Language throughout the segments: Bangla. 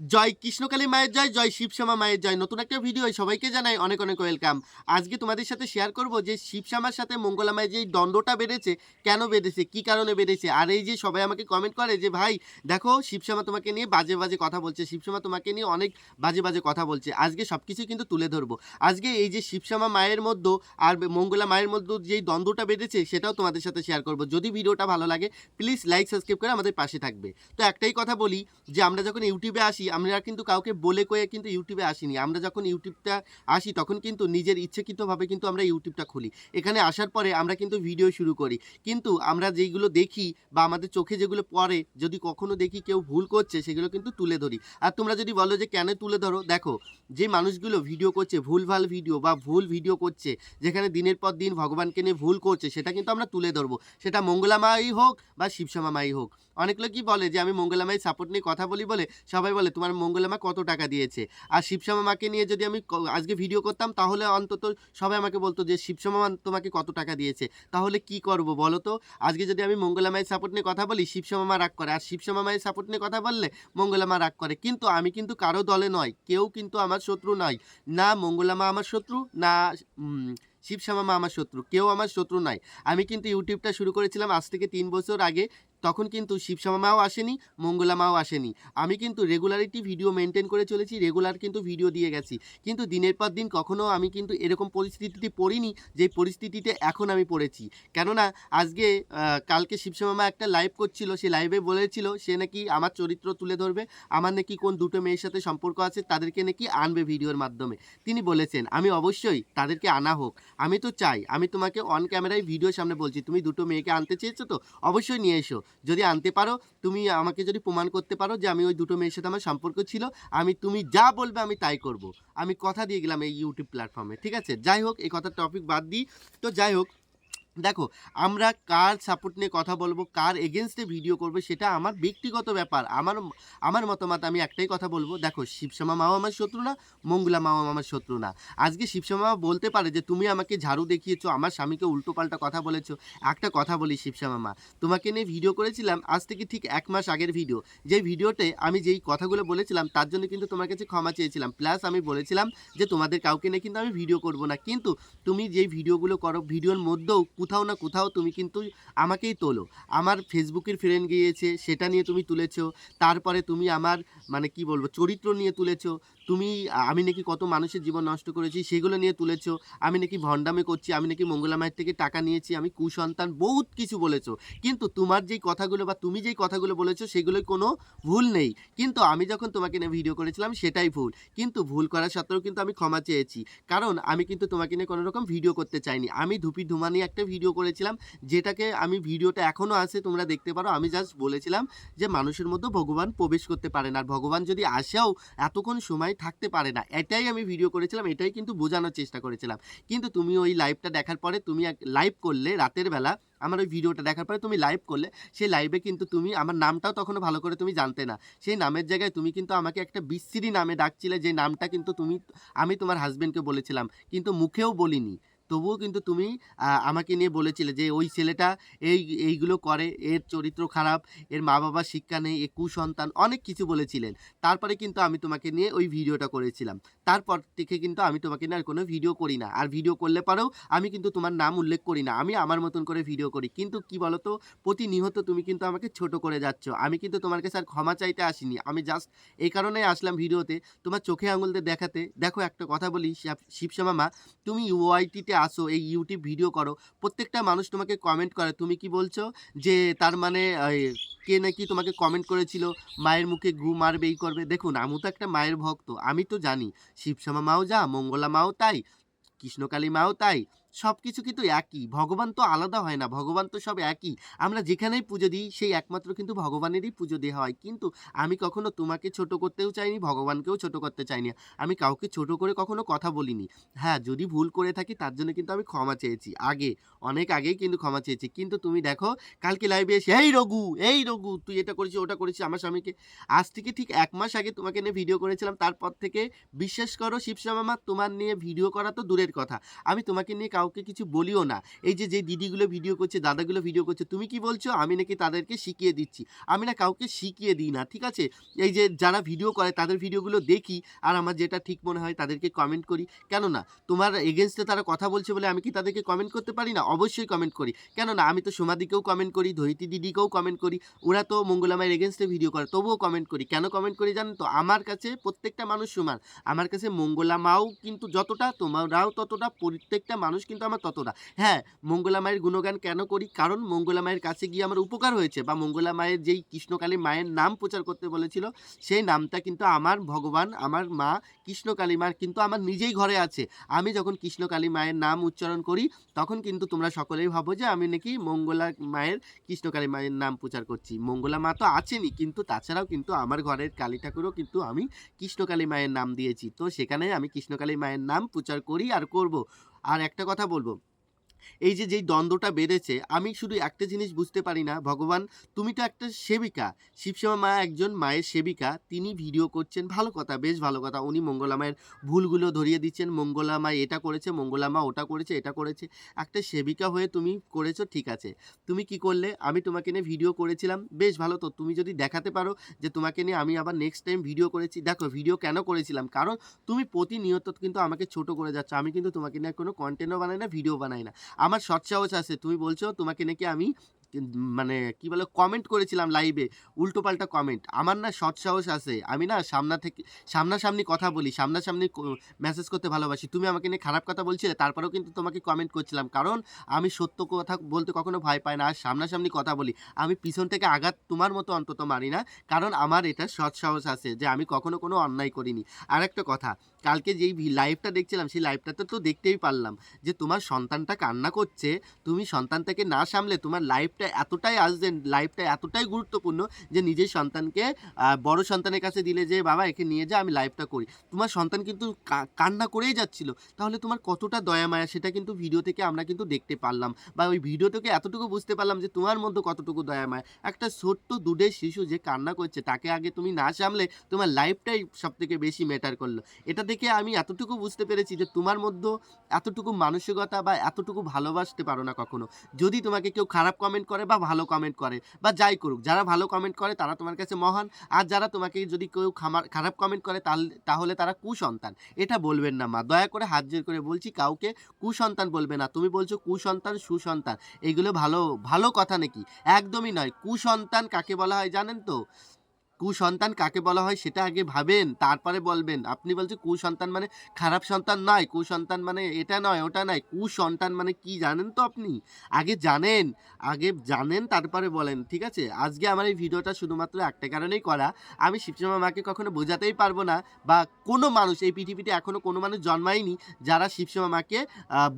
জয় কৃষ্ণকালী মায়ের জয় জয় শিবশ্যামা মায়ের জয়। নতুন একটা ভিডিও সবাইকে জানাই অনেক অনেক ওয়েলকাম। আজকে তোমাদের সাথে শেয়ার করব যে শিবশ্যামার সাথে মঙ্গলা মায়ের যে দ্বন্দ্বটা বেড়েছে, কেন বেড়েছে, কি কারণে বেড়েছে? আর এই যে সবাই আমাকে কমেন্ট করে যে, ভাই, দেখো, শিবশ্যামা তোমাকে নিয়ে বাজে বাজে কথা বলছে। শিবশ্যামা তোমাকে নিয়ে অনেক বাজে বাজে কথা বলছে। আজকে সব কিছু কিন্তু তুলে ধরবো। আজকে এই যে শিবশ্যামা মায়ের মধ্যে আর মঙ্গলা মায়ের মধ্যে যেই দ্বন্দ্বটা বেড়েছে, সেটাও তোমাদের সাথে শেয়ার করব। যদি ভিডিওটা ভালো লাগে প্লিজ লাইক সাবস্ক্রাইব করে আমাদের পাশে থাকবে। তো একটাই কথা বলি যে, আমরা যখন ইউটিউবে আসি আমরা কিন্তু কাউকে বলে কয়ে কিন্তু ইউটিউবে আসিনি। আমরা যখন ইউটিউবটা আসি, তখন কিন্তু নিজের ইচ্ছাকৃতভাবে কিন্তু আমরা ইউটিউবটা খুলি। এখানে আসার পরে আমরা কিন্তু ভিডিও শুরু করি। কিন্তু আমরা যেইগুলো দেখি বা আমাদের চোখে যেগুলো পড়ে, যদি কখনো দেখি কেউ ভুল করছে, সেগুলো কিন্তু তুলে ধরি। আর তোমরা যদি বলো যে কেন তুলে ধরো, দেখো, যে মানুষগুলো ভিডিও করছে, ভুলভাল ভিডিও বা ভুল ভিডিও করছে, যেখানে দিনের পর দিন ভগবানকে নিয়ে ভুল করছে, সেটা কিন্তু আমরা তুলে ধরবো। সেটা মঙ্গলা মাই হোক বা শিবশ্যামা মাই হোক। অনেক লোকই বলে যে, আমি মঙ্গলা মায়ের সাপোর্ট নিয়ে কথা বলি বলে সবাই বলে, তোমার মঙ্গলামা কত টাকা দিয়েছে? আর শিবশ্যামা মাকে নিয়ে যদি আমি আজকে ভিডিও করতাম, তাহলে অন্তত সবাই আমাকে বলতো যে, শিবশ্যামা তোমাকে কত টাকা দিয়েছে? তাহলে কি করব বলো তো? আজকে যদি আমি মঙ্গলা মায়ের সাপোর্ট নিয়ে কথা বলি, শিবশ্যামা মা রাগ করে। আর শিবশ্যামা মায়ের সাপোর্ট নিয়ে কথা বললে মঙ্গলামা রাগ করে। কিন্তু আমি কিন্তু কারও দলে নয়, কেউ কিন্তু আমার শত্রু নয়। না মঙ্গলামা আমার শত্রু, না শিবশ্যামা মা আমার শত্রু, কেউ আমার শত্রু নাই আমি কিন্তু ইউটিউবটা শুরু করেছিলাম আজ থেকে তিন বছর আগে। তখন কিন্তু শিবশ্যামা মাও আসেনি, মঙ্গলা মাও আসেনি। আমি কিন্তু রেগুলারিটি ভিডিও মেনটেন করে চলেছি রেগুলার কিন্তু ভিডিও দিয়ে গেছি। কিন্তু দিনের পর দিন কখনও আমি কিন্তু এরকম পরিস্থিতিতে পড়িনি যে পরিস্থিতিতে এখন আমি পড়েছি। কেননা আজকে কালকে শিবশ্যামা মা একটা লাইভ করছিল, সে লাইভে বলেছিল, সে নাকি আমার চরিত্র তুলে ধরবে, আমার নাকি কোন দুটো মেয়ের সাথে সম্পর্ক আছে, তাদেরকে নাকি আনবে ভিডিওর মাধ্যমে। তিনি বলেছেন, আমি অবশ্যই তাদেরকে আনা হোক, আমি তো চাই, আমি তোমাকে অন ক্যামেরায় ভিডিওর সামনে বলছি, তুমি দুটো মেয়েকে আনতে চেয়েছো তো, অবশ্যই নিয়ে এসো। যদি আনতে পারো, তুমি আমাকে যদি প্রমাণ করতে পারো যে আমি ওই দুটো মেয়ের সাথে আমার সম্পর্ক ছিল, আমি তুমি যা বলবে আমি তাই করব। আমি কথা দিয়ে গেলাম এই ইউটিউব প্ল্যাটফর্মে ঠিক আছে? যাই হোক, এই কথার টপিক বাদ দিই। তো যাই হোক দেখো, আমরা কার সাপোর্ট নিয়ে কথা বলব, কার এগেনস্টে ভিডিও করবে, সেটা আমার ব্যক্তিগত ব্যাপার। আমার আমার মতামত আমি একটাই কথা বলব। দেখো, শিবশ্যামা মাও আমার শত্রু না, মঙ্গলা মাও আমার শত্রু না। আজকে শিবশ্যামা বলতে পারে যে, তুমি আমাকে ঝাড়ু দেখিয়েছো, আমার স্বামীকে উল্টোপাল্টা কথা বলেছ। একটা কথা বলি শিবশ্যামা মা, তোমাকে নিয়ে ভিডিও করেছিলাম, আজ থেকে ঠিক এক মাস আগের ভিডিও যে ভিডিওতে আমি যেই কথাগুলো বলেছিলাম, তার জন্য কিন্তু তোমার কাছে ক্ষমা চেয়েছিলাম। প্লাস আমি বলেছিলাম যে, তোমাদের কাউকে নিয়ে কিন্তু আমি ভিডিও করব না। কিন্তু তুমি যেই ভিডিওগুলো করো ভিডিওর মধ্যেও কোথাও না কোথাও তুমি কিন্তু আমাকেই তোলো। আমার ফেসবুকের ফ্রেন্ড গিয়েছে, সেটা নিয়ে তুমি তুলেছো, তারপরে তুমি আমার মানে কি বলব, চরিত্র নিয়ে তুলেছো, তুমি, আমি নাকি কত মানুষের জীবন নষ্ট করেছি, সেগুলো নিয়ে তুলেছো, আমি নাকি ভণ্ডামি করছি, আমি নাকি মঙ্গলা মায়ের থেকে টাকা নিয়েছি, আমি কুসন্তান, বহুত কিছু বলেছ। কিন্তু তোমার যেই কথাগুলো বা তুমি যেই কথাগুলো বলেছ সেগুলোই কোনো ভুল নেই। কিন্তু আমি যখন তোমাকে নিয়ে ভিডিও করেছিলাম, সেটাই ভুল। কিন্তু ভুল করার সত্ত্বেও কিন্তু আমি ক্ষমা চেয়েছি। কারণ আমি কিন্তু তোমাকে নিয়ে কোনো রকম ভিডিও করতে চাইনি। আমি ধুপি ধুমানি একটা ভিডিও করেছিলাম, যেটাকে আমি ভিডিওটা এখনও আছে, তোমরা দেখতে পারো। আমি জাস্ট বলেছিলাম যে মানুষের মধ্যে ভগবান প্রবেশ করতে পারে না। আর ভগবান যদি আসেও এতক্ষণ সময় থাকতে পারে না, এটাই আমি ভিডিও করেছিলাম, এটাই কিন্তু বোঝানোর চেষ্টা করেছিলাম। কিন্তু তুমি ওই লাইভটা দেখার পরে তুমি লাইভ করলে রাতের বেলা, আমার ওই ভিডিওটা দেখার পরে তুমি লাইভ করলে, সেই লাইভে কিন্তু তুমি, আমার নামটাও তখনও ভালো করে তুমি জানতে না। সেই নামের জায়গায় তুমি কিন্তু আমাকে একটা বিশ্রী নামে ডাকছিলে, যে নামটা কিন্তু তুমি, আমি তোমার হাজব্যান্ডকে বলেছিলাম। কিন্তু মুখেও বলিনি। তবুও কিন্তু তুমি আমাকে নিয়ে বলেছিলে যে ওই ছেলেটা এই, এইগুলো করে, এর চরিত্র খারাপ, এর মা বাবার শিক্ষা নেই, এ কুসন্তান, অনেক কিছু বলেছিলেন। তারপরে কিন্তু আমি তোমাকে নিয়ে ওই ভিডিওটা করেছিলাম। তারপর থেকে কিন্তু আমি তোমাকে নিয়ে আর কোনো ভিডিও করি না। আর ভিডিও করলে পরেও আমি কিন্তু তোমার নাম উল্লেখ করি না। আমি আমার মতন করে ভিডিও করি। কিন্তু কি বলতো প্রতিনিয়ত তুমি কিন্তু আমাকে ছোট করে যাচ্ছ। আমি কিন্তু তোমার কাছে আর ক্ষমা চাইতে আসিনি। আমি জাস্ট এই কারণেই আসলাম ভিডিওতে তোমার চোখে আঙুল দিয়ে দেখাতে। দেখো একটা কথা বলি, শিব- শিবশ্যামা মা, তুমি ইউআইটিতে আসো, এই ইউটিউব ভিডিও করো, প্রত্যেকটা মানুষ তোমাকে কমেন্ট করে। তুমি কি বলছো? যে তার মানে কে নাকি তোমাকে কমেন্ট করেছিল, মায়ের মুখে গু মারবে, এই করবে। দেখুন আমি তো একটা মায়ের ভক্ত, আমি তো জানি। শিবশ্যামা মাও যা, মঙ্গলা মাও তাই, কৃষ্ণকালী মাও তাই সব কিছু কিন্তু একই। ভগবান তো আলাদা হয় না, ভগবান তো সব একই। আমরা যেখানেই পুজো দিই, সেই একমাত্র কিন্তু ভগবানেরই পুজো দেওয়া হয়। কিন্তু আমি কখনো তোমাকে ছোট করতেও চাইনি, ভগবানকেও ছোট করতে চাইনি। আমি কাউকে ছোট করে কখনো কথা বলিনি। হ্যাঁ যদি ভুল করে থাকি, তার জন্য কিন্তু আমি ক্ষমা চেয়েছি। আগে, অনেক আগেই কিন্তু ক্ষমা চেয়েছি। কিন্তু তুমি দেখো, কালকে লাইভে এসে, এই রঘু এই রঘু, তুই এটা করেছিস, ওটা করেছিস, আমার স্বামীকে। আজ থেকে ঠিক এক মাস আগে তোমাকে নিয়ে ভিডিও করেছিলাম। তারপর থেকে, বিশ্বাস করো, শিবশ্যামা মা তোমার নিয়ে ভিডিও করা তো দূরের কথা। আমি তোমাকে নিয়ে কাউকে কাউকে কিছু বলিও না। এই যে যে দিদিগুলো ভিডিও করছে, দাদাগুলো ভিডিও করছে, তুমি কি বলছো? আমি নাকি তাদেরকে শিখিয়ে দিচ্ছি। আমি না কাউকে শিখিয়ে দিই না, ঠিক আছে? এই যে, যারা ভিডিও করে, তাদের ভিডিওগুলো দেখি আর আমার যেটা ঠিক মনে হয় তাদেরকে কমেন্ট করি। কেন না তোমার এগেনস্টে তারা কথা বলছে বলে আমি কি তাদেরকে কমেন্ট করতে পারি না? অবশ্যই কমেন্ট করি। কেন না আমি তো সোমাদিকেও কমেন্ট করি ধৈতি দিদিকেও কমেন্ট করি। ওরা তো মঙ্গলামায়ের এগেনস্টে ভিডিও করে, তবুও কমেন্ট করি। কেন কমেন্ট করি জানেন তো? আমার কাছে প্রত্যেকটা মানুষ সমান। আমার কাছে মঙ্গলা মাও কিন্তু যতটা, তোমরাও ততটা, প্রত্যেকটা মানুষ কিন্তু আমার ততটা। হ্যাঁ মঙ্গলা মায়ের গুণগান কেন করি? কারণ মঙ্গলা মায়ের কাছে গিয়ে আমার উপকার হয়েছে বা মঙ্গলা মায়ের যেই কৃষ্ণকালী মায়ের নাম প্রচার করতে বলেছিল, সেই নামটা কিন্তু আমার ভগবান, আমার মা কৃষ্ণকালী মার কিন্তু আমার নিজেই ঘরে আছে। আমি যখন কৃষ্ণকালী মায়ের নাম উচ্চারণ করি, তখন কিন্তু তোমরা সকলেই ভাবো যে আমি নাকি মঙ্গলা মায়ের কৃষ্ণকালী মায়ের নাম প্রচার করছি। মঙ্গলা মা তো আছেনই, কিন্তু তাছাড়াও কিন্তু আমার ঘরের কালী ঠাকুরও কিন্তু আমি কৃষ্ণকালী মায়ের নাম দিয়েছি। তো সেখানে আমি কৃষ্ণকালী মায়ের নাম প্রচার করি আর করব। আর একটা কথা বলব। এই যে, যেই দ্বন্দ্বটা বেড়েছে, আমি শুধু একটা জিনিস বুঝতে পারি না, ভগবান তুমি তো একটা সেবিকা। শিবশ্যামা মা একজন মায়ের সেবিকা, তিনি ভিডিও করছেন, ভালো কথা, বেশ ভালো কথা। উনি মঙ্গলা মায়ের ভুলগুলো ধরিয়ে দিচ্ছেন, মঙ্গলা মা এটা করেছে, মঙ্গলা মা ওটা করেছে, এটা করেছে। একটা সেবিকা হয়ে তুমি করেছ, ঠিক আছে। তুমি কি করলে? আমি তোমাকে নিয়ে ভিডিও করেছিলাম, বেশ ভালো। তো তুমি যদি দেখাতে পারো যে, তোমাকে নিয়ে আমি আবার নেক্সট টাইম ভিডিও করেছি, দেখো, ভিডিও কেন করেছিলাম? কারণ তুমি প্রতিনিয়ত কিন্তু আমাকে ছোট করে যাচ্ছ, আমি কিন্তু তোমাকে নিয়ে কোনো কন্টেন্টও বানাই না ভিডিও বানাই না। আমার সৎসাহস আছে, তুমি বলছো তোমাকে নাকি আমি মানে কি বলে কমেন্ট করেছিলাম লাইভে উল্টোপাল্টা কমেন্ট আমার না সৎসাহস আছে, আমি না সামনা থেকে, সামনাসামনি কথা বলি, সামনাসামনি মেসেজ করতে ভালোবাসি। তুমি আমাকে নিয়ে খারাপ কথা বলছিলে, তারপরেও কিন্তু তোমাকে কমেন্ট করছিলাম। কারণ আমি সত্য কথা বলতে কখনো ভয় পাই না, আর সামনাসামনি কথা বলি। আমি পিছন থেকে আঘাত তোমার মতো অন্তত মারি না, কারণ আমার এটা সৎসাহস আছে যে আমি কখনো কোনো অন্যায় করিনি। আর একটা কথা কালকে যেই লাইভটা দেখছিলাম, সেই লাইভটাতে তো দেখতেই পারলাম যে তোমার সন্তানটা কান্না করছে, তুমি সন্তানটাকে না সামলে তোমার লাইফটা এতটাই আর্জেন্ট লাইফটা এতটাই গুরুত্বপূর্ণ যে নিজের সন্তানকে বড় সন্তানের কাছে দিলে যে, বাবা, একে নিয়ে যা, আমি লাইভটা করি। তোমার সন্তান কিন্তু কান্না করেই যাচ্ছিল। তাহলে তোমার কতটা দয়া মায়া, সেটা কিন্তু ভিডিও থেকে আমরা কিন্তু দেখতে পারলাম। বা ওই ভিডিও থেকে এতটুকু বুঝতে পারলাম যে, তোমার মধ্যে কতটুকু দয়া মায়া। একটা ছোট্ট দুধের শিশু যে কান্না করছে, তাকে আগে তুমি না সামলে তোমার লাইফটাই সব থেকে বেশি ম্যাটার করল। এটা দেখে আমি এতটুকু বুঝতে পেরেছি যে তোমার মধ্যে এতটুকু মানসিকতা বা এতটুকু ভালোবাসতে পারো না কখনো। যদি তোমাকে কেউ খারাপ কমেন্ট করে বা ভালো কমেন্ট করে, বা যাই করুক, যারা ভালো কমেন্ট করে তারা তোমার কাছে মহান। আর যারা তোমাকে যদি কেউ খামার খারাপ কমেন্ট করে তাহলে তারা কুসন্তান। এটা বলবেন না মা, দয়া করে হাত করে বলছি কাউকে কুসন্তান বলবে না। তুমি বলছো কুসন্তান, সুসন্তান। এইগুলো ভালো ভালো কথা নাকি? একদমই নয়। কুসন্তান কাকে বলা হয় জানেন তো? কুসন্তান কাকে বলা হয় সেটা আগে ভাবেন, তারপরে বলবেন। আপনি বলছেন কুসন্তান মানে খারাপ সন্তান নয়, কুসন্তান মানে এটা নয়, ওটা নয়। কুসন্তান মানে কি জানেন তো আপনি? আগে জানেন আগে জানেন, তারপরে বলেন, ঠিক আছে? আজকে আমার এই ভিডিওটা শুধুমাত্র একটা কারণেই করা। আমি শিবশ্যামা মাকে কখনো বোঝাতেই পারব না বা কোনো মানুষ, এই পৃথিবীতে এখনও কোনো মানুষ জন্মায়নি যারা শিবশ্যামা মাকে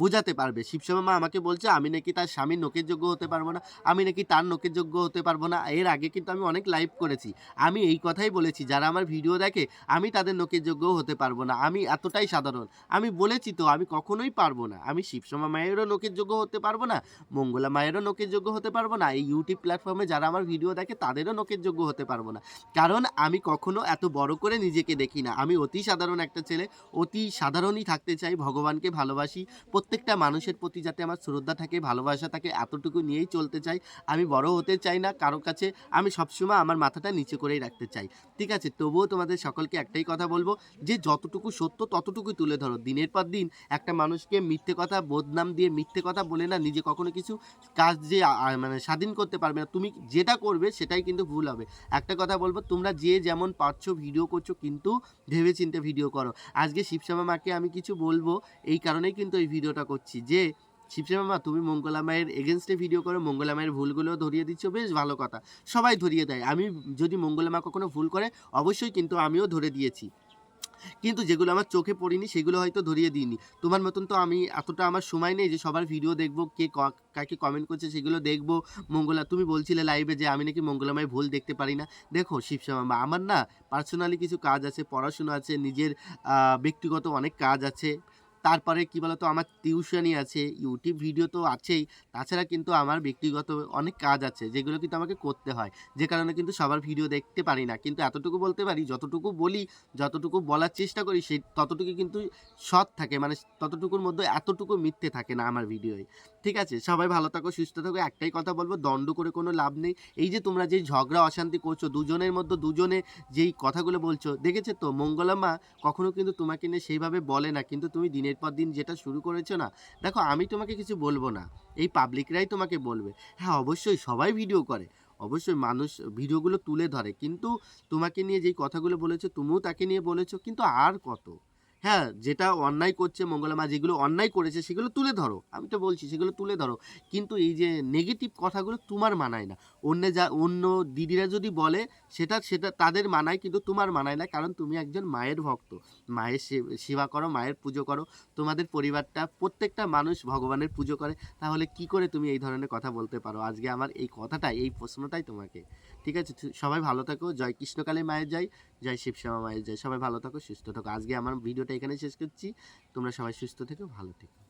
বোঝাতে পারবে। শিবশ্যামা মা আমাকে বলছে, আমি নাকি তার স্বামীর নোকের যোগ্য হতে পারব না, আমি নাকি তার নোকের যোগ্য হতে পারব না। এর আগে কিন্তু আমি অনেক লাইভ করেছি। আমি এই কথাই বলেছি, যারা আমার ভিডিও দেখে আমি তাদের নোকের যোগ্য হতে পারব না। আমি এতটাই সাধারণ। আমি বলেছি তো, আমি কখনোই পারব না। আমি শিবসমা মায়েরও যোগ্য হতে পারব না, মঙ্গলা মায়েরও যোগ্য হতে পারব না, এই ইউটিউব প্ল্যাটফর্মে যারা আমার ভিডিও দেখে তাদেরও যোগ্য হতে পারব না। কারণ আমি কখনো এত বড় করে নিজেকে দেখি না। আমি অতি সাধারণ একটা ছেলে, অতি সাধারণই থাকতে চাই, ভগবানকে ভালোবাসি। প্রত্যেকটা মানুষের প্রতি যাতে আমার শ্রদ্ধা থাকে, ভালোবাসা থাকে, এতটুকু নিয়েই চলতে চাই। আমি বড় হতে চাই না কারও কাছে। আমি সবসময় আমার মাথাটা নিচে করেই রাখতে চাই। ঠিক আছে, তবুও তোমাদের সকলকে একটাই কথা বলব, যে যতটুকু সত্য ততটুকুই তুলে ধরো। দিনের পর দিন একটা মানুষকে মিথ্যে কথা, বদনাম দিয়ে মিথ্যে কথা বলে না, নিজে কখনো কিছু কাজ যে মানে স্বাধীন করতে পারবে না, তুমি যেটা করবে সেটাই কিন্তু ভুল হবে। একটা কথা বলব, তোমরা যে যেমন পারছ ভিডিও করছ, কিন্তু ভেবে চিন্তে ভিডিও করো। আজকে শিবশ্যামা মাকে আমি কিছু বলব, এই কারণেই কিন্তু এই ভিডিওটা করছি, যে শিবশ্যামা মা তুমি মঙ্গলা মায়ের এগেনস্টে ভিডিও করো, মঙ্গলা মায়ের ভুলগুলো ধরিয়ে দিচ্ছ, বেশ ভালো কথা। সবাই ধরিয়ে দেয়। আমি যদি মঙ্গলা মা কখনো ভুল করে, অবশ্যই কিন্তু আমিও ধরে দিয়েছি। কিন্তু যেগুলো আমার চোখে পড়িনি, সেগুলো হয়তো ধরিয়ে দিইনি। তোমার মতন তো আমি, এতটা আমার সময় নেই যে সবার ভিডিও দেখব, কে ক- কাকে কমেন্ট করছে, সেগুলো দেখব। মঙ্গলা, তুমি বলছিলে লাইভে যে আমি নাকি মঙ্গলামায় ভুল দেখতে পারি না। দেখো শিবশ্যামা আমার না পার্সোনালি কিছু কাজ আছে, পড়াশোনা আছে, নিজের ব্যক্তিগত অনেক কাজ আছে। তারপরে কি বলতো, আমার টিউশনি আছে, ইউটিউব ভিডিও তো আছেই। তাছাড়া কিন্তু আমার ব্যক্তিগত অনেক কাজ আছে, যেগুলো কিন্তু আমাকে করতে হয়। যে কারণে কিন্তু সবার ভিডিও দেখতে পারি না। কিন্তু এতটুকু বলতে পারি, যতটুকু বলি, যতটুকু বলার চেষ্টা করি সেই ততটুকু কিন্তু সৎ থাকে। মানে ততটুকুর মধ্যে এতটুকু মিথ্যে থাকে না আমার ভিডিওয়। ঠিক আছে? সবাই ভালো থাকো, সুস্থ থাকো। একটাই কথা বলব, দণ্ড করে কোনো লাভ নেই। এই যে তোমরা যেই ঝগড়া, অশান্তি করছ, দুজনের মধ্যে, দুজনে যেই কথাগুলো বলছো, দেখেছ তো? মঙ্গলা মা কখনো কিন্তু তোমাকে নিয়ে সেইভাবে বলে না, কিন্তু তুমি দিনের পর দিন যেটা শুরু করেছ না, দেখো আমি তোমাকে কিছু বলব না, এই পাবলিকরাই তোমাকে বলবে। হ্যাঁ অবশ্যই সবাই ভিডিও করে, অবশ্যই মানুষ ভিডিওগুলো তুলে ধরে, কিন্তু তোমাকে নিয়ে যেই কথাগুলো বলেছ, তুমিও তাকে নিয়ে বলেছ, কিন্তু আর কত? হ্যাঁ যেটা অন্যায় করছে মঙ্গলামা, যেগুলো অন্যায় করেছে, সেগুলো তুলে ধরো। আমি তো বলছি, সেগুলো তুলে ধরো। কিন্তু এই যে নেগেটিভ কথাগুলো তোমার মানায় না। অন্য যা, অন্য দিদিরা যদি বলে, সেটা সেটা তাদের মানায়, কিন্তু তোমার মানায় না, কারণ তুমি একজন মায়ের ভক্ত। মায়ের সেবা করো, মায়ের পুজো করো। তোমাদের পরিবারটা, প্রত্যেকটা মানুষ ভগবানের পুজো করে। তাহলে কি করে তুমি এই ধরনের কথা বলতে পারো? আজকে আমার এই কথাটাই, এই প্রশ্নটাই তোমাকে। ঠিক আছে? সবাই ভালো থাকো। জয় কৃষ্ণকালী মায়ের জয় জয় শিবশ্যামা মায়ের জয়। সবাই ভালো থাকো, সুস্থ থাকো। আজকে আমার ভিডিওটা এখানে শেষ করছি। তোমরা সবাই সুস্থ থেকো, ভালো থেকো।